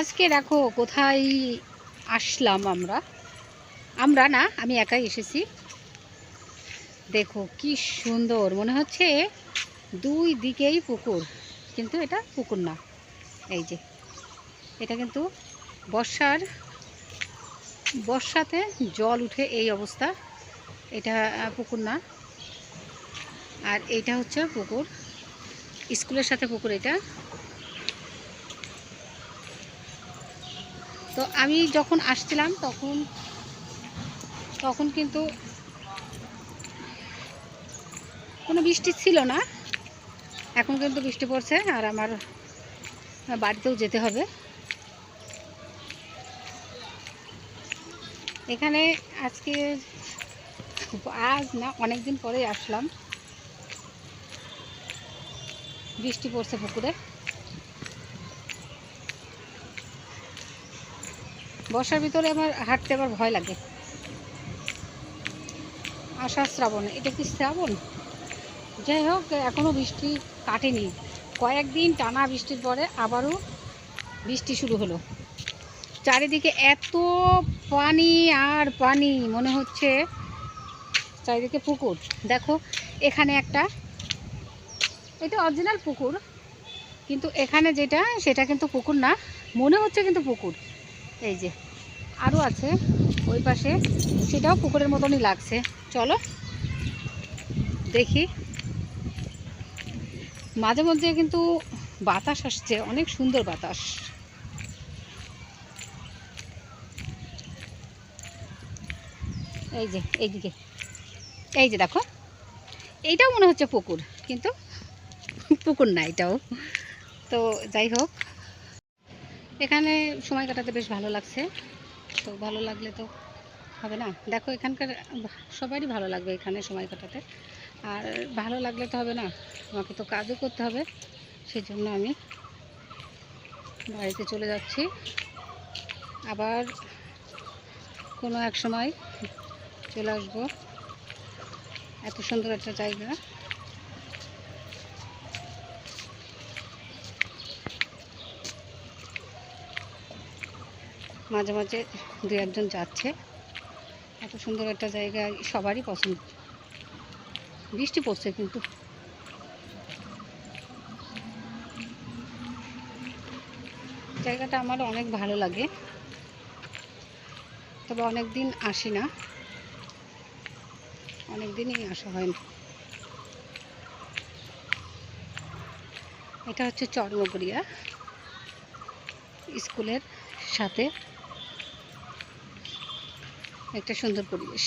আজকে দেখো কোথায় আসলাম আমরা? আমরা না, আমি একাই এসেছি। দেখো কি সুন্দর, মনে হচ্ছে দুই দিকেই পুকুর, কিন্তু এটা পুকুর না। এই যে, এটা কিন্তু বর্ষার, বর্ষাতে জল উঠে এই অবস্থা। এটা পুকুর না। আর এইটা হচ্ছে পুকুর। স্কুলের সাথে পুকুর এটা। তো আমি যখন আসছিলাম, তখন তখন কিন্তু কোনো বৃষ্টি ছিল না। এখন কিন্তু বৃষ্টি পড়ছে আর আমার বাড়িতেও যেতে হবে। এখানে আজকে আজ না অনেক দিন পরেই আসলাম। বৃষ্টি পড়ছে পুকুরে। বর্ষার ভিতরে আমার হাঁটতে আবার ভয় লাগে। আষাঢ় শ্রাবণ, এটা কি শ্রাবণ? যাই হোক এখনও বৃষ্টি কাটেনি। কয়েকদিন টানা বৃষ্টির পরে আবারও বৃষ্টি শুরু হলো। চারিদিকে এত পানি আর পানি, মনে হচ্ছে চারিদিকে পুকুর। দেখো, এখানে একটা, এটা অরিজিনাল পুকুর, কিন্তু এখানে যেটা, সেটা কিন্তু পুকুর না, মনে হচ্ছে কিন্তু পুকুর। এই যে আরও আছে ওই পাশে, সেটাও পুকুরের মতনই লাগছে। চলো, দেখি। মাঝে মধ্যে কিন্তু বাতাস আসছে, অনেক সুন্দর বাতাস। এই যে, এইদিকে। এই যে দেখো, এইটাও মনে হচ্ছে পুকুর, কিন্তু পুকুর না এটাও। তো যাই হোক এখানে সময় কাটাতে বেশ ভালো লাগছে। তো ভালো লাগলে তো হবে না। দেখো, এখানকার সবারই ভালো লাগবে এখানে সময় কাটাতে। আর ভালো লাগলে তো হবে না। আমাকে তো কাজও করতে হবে। সেই জন্য আমি বাড়িতে চলে যাচ্ছি। আবার কোনো এক সময় চলে আসব। এত সুন্দর একটা জায়গা। মাঝে মাঝে দু একজন যাচ্ছে। এত সুন্দর একটা জায়গা, সবারই পছন্দ। বৃষ্টি পড়ছে কিন্তু। জায়গাটা আমার অনেক ভালো লাগে। তবে অনেক দিন আসি না। অনেক দিনই আসা হয় না। এটা হচ্ছে চর্মগড়িয়া স্কুলের সাথে। একটা সুন্দর পরিবেশ।